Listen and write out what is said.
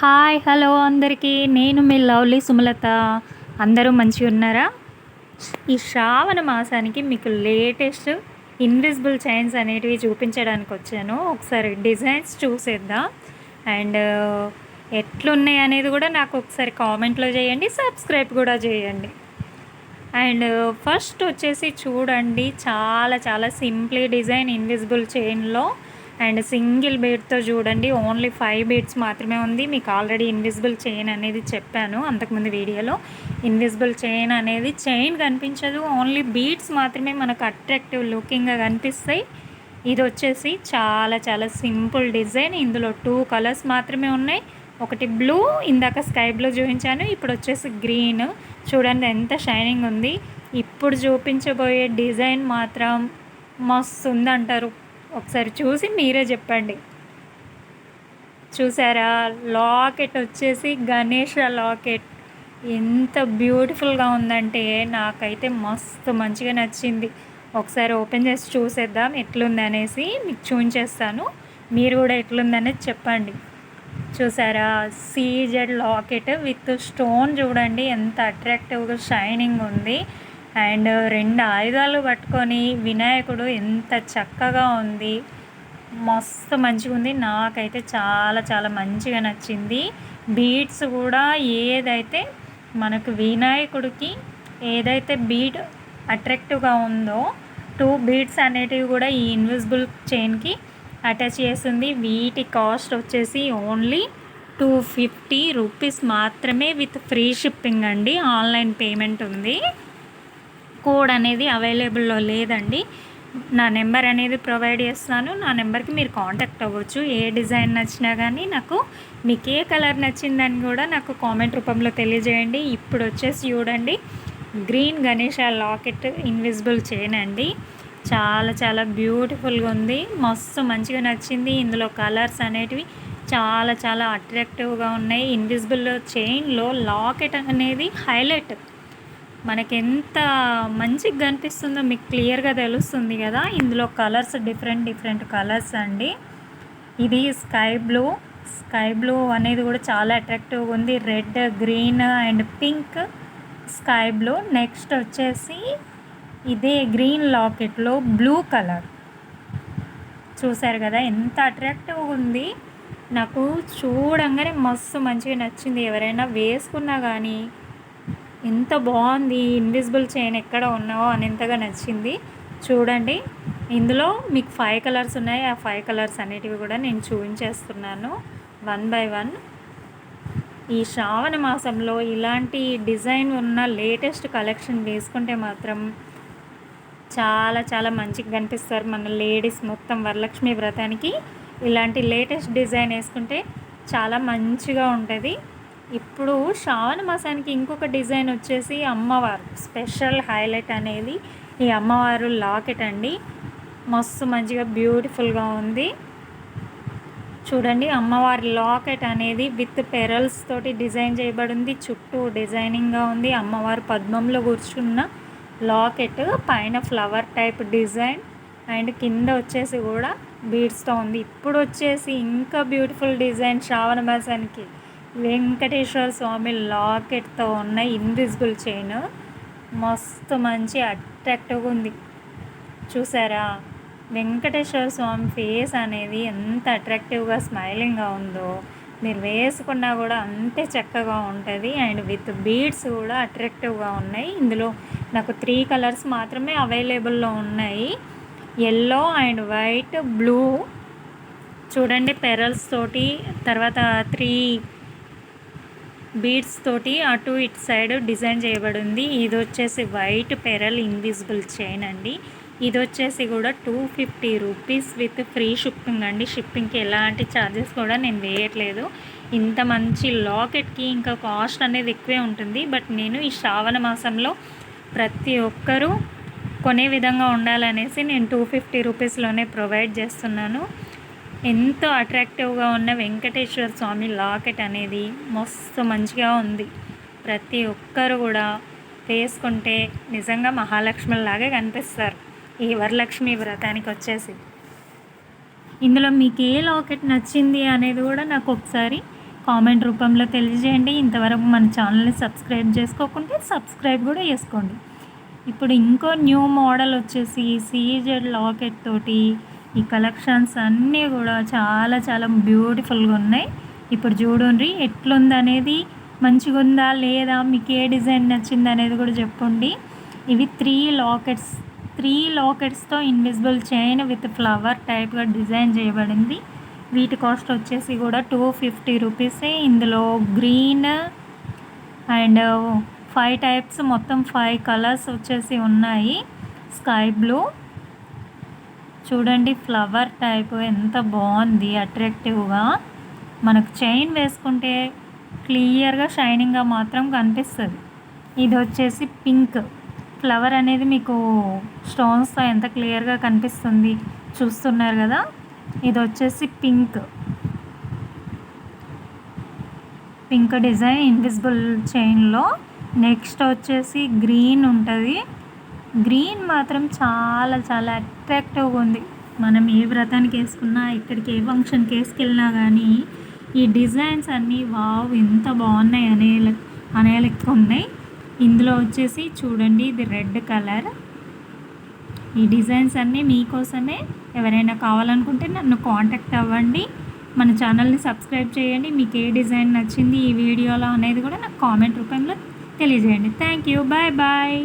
Hi hello అందరికీ. నేను మీ lovely Sumalatha. అందరూ మంచి ఉన్నారా? ఈ శ్రావణ మాసానికి మీకు లేటెస్ట్ ఇన్విజిబుల్ చైన్స్ అనేటివి చూపించడానికి వచ్చాను. ఒకసారి డిజైన్స్ చూసేద్దాం. అండ్ ఎట్లున్నాయి అనేది కూడా నాకు ఒకసారి కామెంట్లో చేయండి సబ్స్క్రైబ్ కూడా చేయండి. అండ్ ఫస్ట్ వచ్చేసి చూడండి చాలా చాలా సింప్లీ డిజైన్ ఇన్విజిబుల్ చైన్లో అండ్ సింగిల్ బీడ్తో చూడండి ఓన్లీ ఫైవ్ బీడ్స్ మాత్రమే ఉంది. మీకు ఆల్రెడీ ఇన్విజిబుల్ చైన్ అనేది చెప్పాను అంతకుముందు వీడియోలో. ఇన్విజిబుల్ చైన్ అనేది చైన్ కనిపించదు ఓన్లీ బీడ్స్ మాత్రమే మనకు అట్రాక్టివ్ లుకింగ్గా కనిపిస్తాయి. ఇది వచ్చేసి చాలా చాలా సింపుల్ డిజైన్. ఇందులో టూ కలర్స్ మాత్రమే ఉన్నాయి. ఒకటి బ్లూ ఇందాక స్కై బ్లూ చూపించాను. ఇప్పుడు వచ్చేసి గ్రీన్. చూడండి ఎంత షైనింగ్ ఉంది. ఇప్పుడు చూపించబోయే డిజైన్ మాత్రం మస్తు ఉందంటారు. ఒకసారి చూసి మీరే చెప్పండి. చూసారా? లాకెట్ వచ్చేసి గణేష లాకెట్. ఎంత బ్యూటిఫుల్గా ఉందంటే నాకైతే మస్తు మంచిగా నచ్చింది. ఒకసారి ఓపెన్ చేసి చూసేద్దాం ఎట్లుందనేసి మీకు చూపించేస్తాను మీరు కూడా ఎట్లుందనేది చెప్పండి. చూసారా? సీజెడ్ లాకెట్ విత్ స్టోన్ చూడండి ఎంత అట్రాక్టివ్గా షైనింగ్ ఉంది. అండ్ రెండు ఆయుధాలు పట్టుకొని వినాయకుడు ఎంత చక్కగా ఉంది. మస్తు మంచిగా ఉంది. నాకైతే చాలా చాలా మంచిగా నచ్చింది. బీడ్స్ కూడా ఏదైతే మనకు వినాయకుడికి ఏదైతే బీడ్ అట్రాక్టివ్గా ఉందో టూ బీట్స్ అనేటివి కూడా ఈ ఇన్విజిబుల్ చైన్కి అటాచ్ చేసింది వీటి కాస్ట్ వచ్చేసి ఓన్లీ టూ ఫిఫ్టీ రూపీస్ మాత్రమే విత్ ఫ్రీ షిప్పింగ్ అండి. ఆన్లైన్ పేమెంట్ ఉంది. కోడ్ అనేది అవైలబుల్లో లేదండి. నా నెంబర్ అనేది ప్రొవైడ్ చేస్తాను. నా నెంబర్కి మీరు కాంటాక్ట్ అవ్వచ్చు. ఏ డిజైన్ నచ్చినా కానీ నాకు మీకు ఏ కలర్ నచ్చిందని కూడా నాకు కామెంట్ రూపంలో తెలియజేయండి. ఇప్పుడు వచ్చేసి చూడండి. Green Ganesha locket invisible chain అండి. చాలా చాలా బ్యూటిఫుల్గా ఉంది. మస్తు మంచిగా నచ్చింది. ఇందులో కలర్స్ అనేటివి చాలా చాలా అట్రాక్టివ్గా ఉన్నాయి. ఇన్విజిబుల్ చైన్లో లాకెట్ అనేది హైలైట్. మనకెంత మంచిగా కనిపిస్తుందో మీకు క్లియర్గా తెలుస్తుంది కదా. ఇందులో కలర్స్ డిఫరెంట్ డిఫరెంట్ కలర్స్ అండి. ఇది స్కై బ్లూ. స్కై బ్లూ అనేది కూడా చాలా అట్రాక్టివ్గా ఉంది. Red green and pink sky blue. Next వచ్చేసి ఇదే గ్రీన్ లాకెట్లో బ్లూ కలర్. చూసారు కదా ఎంత అట్రాక్టివ్గా ఉంది. నాకు చూడంగానే మస్తు మంచిగా నచ్చింది. ఎవరైనా వేసుకున్నా కానీ ఎంత బాగుంది ఇన్విజిబుల్ చైన్ ఎక్కడ ఉన్నావో అని ఎంతగా నచ్చింది. చూడండి ఇందులో మీకు ఫైవ్ కలర్స్ ఉన్నాయి. ఆ ఫైవ్ కలర్స్ అనేటివి కూడా నేను చూపించేస్తున్నాను. వన్ బై వన్ ఈ శ్రావణ మాసంలో ఇలాంటి డిజైన్ ఉన్న లేటెస్ట్ కలెక్షన్ వేసుకుంటే మాత్రం చాలా చాలా మంచిగా కనిపిస్తారు. మన లేడీస్ మొత్తం వరలక్ష్మి వ్రతానికి ఇలాంటి లేటెస్ట్ డిజైన్ వేసుకుంటే చాలా మంచిగా ఉంటుంది. ఇప్పుడు శ్రావణ మాసానికి ఇంకొక డిజైన్ వచ్చేసి అమ్మవారు. స్పెషల్ హైలైట్ అనేది ఈ అమ్మవారు లాకెట్ అండి. మస్తు మంచిగా బ్యూటిఫుల్గా ఉంది. చూడండి అమ్మవారి లాకెట్ అనేది విత్ పెరల్స్ తోటి డిజైన్ చేయబడింది. చుట్టూ డిజైనింగ్గా ఉంది. అమ్మవారు పద్మంలో కూర్చున్న లాకెట్. పైన ఫ్లవర్ టైప్ డిజైన్. అండ్ కింద వచ్చేసి కూడా బీడ్స్తో ఉంది. ఇప్పుడు వచ్చేసి ఇంకా బ్యూటిఫుల్ డిజైన్ శ్రావణ మాసానికి. వెంకటేశ్వర స్వామి లాకెట్తో ఉన్న ఇన్విజిబుల్ చైన్ మస్తు మంచి అట్రాక్టివ్గా ఉంది. చూసారా? వెంకటేశ్వర స్వామి ఫేస్ అనేది ఎంత అట్రాక్టివ్గా స్మైలింగ్గా ఉందో మీరు వేసుకున్నా కూడా అంతే చక్కగా ఉంటుంది. అండ్ విత్ బీడ్స్ కూడా అట్రాక్టివ్గా ఉన్నాయి. ఇందులో నాకు త్రీ కలర్స్ మాత్రమే అవైలబుల్లో ఉన్నాయి. ఎల్లో అండ్ వైట్ బ్లూ చూడండి పెరల్స్ తోటి తర్వాత త్రీ బీడ్స్ తోటి అటు ఇటు సైడ్ డిజైన్ చేయబడింది. ఇది వచ్చేసి వైట్ పెరల్ ఇన్విజిబుల్ చైన్ అండి. ఇది వచ్చేసి కూడా two fifty rupees with free shipping అండి. షిప్పింగ్కి ఎలాంటి ఛార్జెస్ కూడా నేను వేయట్లేదు. ఇంత మంచి లాకెట్కి ఇంకా కాస్ట్ అనేది ఎక్కువే ఉంటుంది. బట్ నేను ఈ శ్రావణ మాసంలో ప్రతి ఒక్కరూ కొనే విధంగా ఉండాలనేసి నేను టూ ఫిఫ్టీ రూపీస్లోనే ప్రొవైడ్ చేస్తున్నాను. ఎంతో అట్రాక్టివ్గా ఉన్న వెంకటేశ్వర స్వామి లాకెట్ అనేది మస్తు మంచిగా ఉంది. ప్రతి ఒక్కరు కూడా వేసుకుంటే నిజంగా మహాలక్ష్మిలాగే కనిపిస్తారు. ఈ వరలక్ష్మి వ్రతానికి వచ్చేసి. ఇందులో మీకు ఏ లాకెట్ నచ్చింది అనేది కూడా నాకు ఒకసారి కామెంట్ రూపంలో తెలియజేయండి. ఇంతవరకు మన ఛానల్ని సబ్స్క్రైబ్ చేసుకోకుంటే సబ్స్క్రైబ్ కూడా చేసుకోండి. ఇప్పుడు ఇంకో న్యూ మోడల్ వచ్చేసి సీజెడ్ లాకెట్ తోటి ఈ కలెక్షన్స్ అన్నీ కూడా చాలా చాలా బ్యూటిఫుల్గా ఉన్నాయి. ఇప్పుడు చూడండి ఎట్లుంది అనేది మంచిగా ఉందా లేదా? మీకు ఏ డిజైన్ నచ్చింది అనేది కూడా చెప్పండి. ఇవి త్రీ లాకెట్స్ త్రీ లాకెట్స్తో ఇన్విజిబుల్ చైన్ విత్ ఫ్లవర్ టైప్గా డిజైన్ చేయబడింది. వీటి కాస్ట్ వచ్చేసి కూడా టూ ఫిఫ్టీ రూపీసే ఇందులో గ్రీన్ అండ్ ఫైవ్ టైప్స్ మొత్తం ఫైవ్ కలర్స్ వచ్చేసి ఉన్నాయి. స్కై బ్లూ చూడండి ఫ్లవర్ టైప్ ఎంత బాగుంది అట్రాక్టివ్గా. మనకు చైన్ వేసుకుంటే క్లియర్గా షైనింగ్గా మాత్రం కనిపిస్తుంది. ఇది వచ్చేసి పింక్. ఫ్లవర్ అనేది మీకు స్టోన్స్తో ఎంత క్లియర్గా కనిపిస్తుంది చూస్తున్నారు కదా? ఇది వచ్చేసి పింక్. పింక్ డిజైన్ ఇన్విజిబుల్ చైన్లో. నెక్స్ట్ వచ్చేసి గ్రీన్ ఉంటుంది. గ్రీన్ మాత్రం చాలా చాలా అట్రాక్టివ్గా ఉంది. మనం ఏ వ్రతానికి వేసుకున్నా ఇక్కడికి ఏ ఫంక్షన్కి వేసుకెళ్ళినా కానీ ఈ డిజైన్స్ అన్నీ వావ్ ఎంత బాగున్నాయి అనే అనే లెక్క ఉన్నాయి. ఇందులో వచ్చేసి చూడండి ఇది రెడ్ కలర్. ఈ డిజైన్స్ అన్నీ మీకోసమే. ఎవరైనా కావాలనుకుంటే నన్ను కాంటాక్ట్ అవ్వండి. మన ఛానల్ని సబ్స్క్రైబ్ చేయండి. మీకు ఏ డిజైన్ నచ్చింది ఈ వీడియోలో అనేది కూడా నాకు కామెంట్ రూపంలో తెలియజేయండి. Thank you bye bye.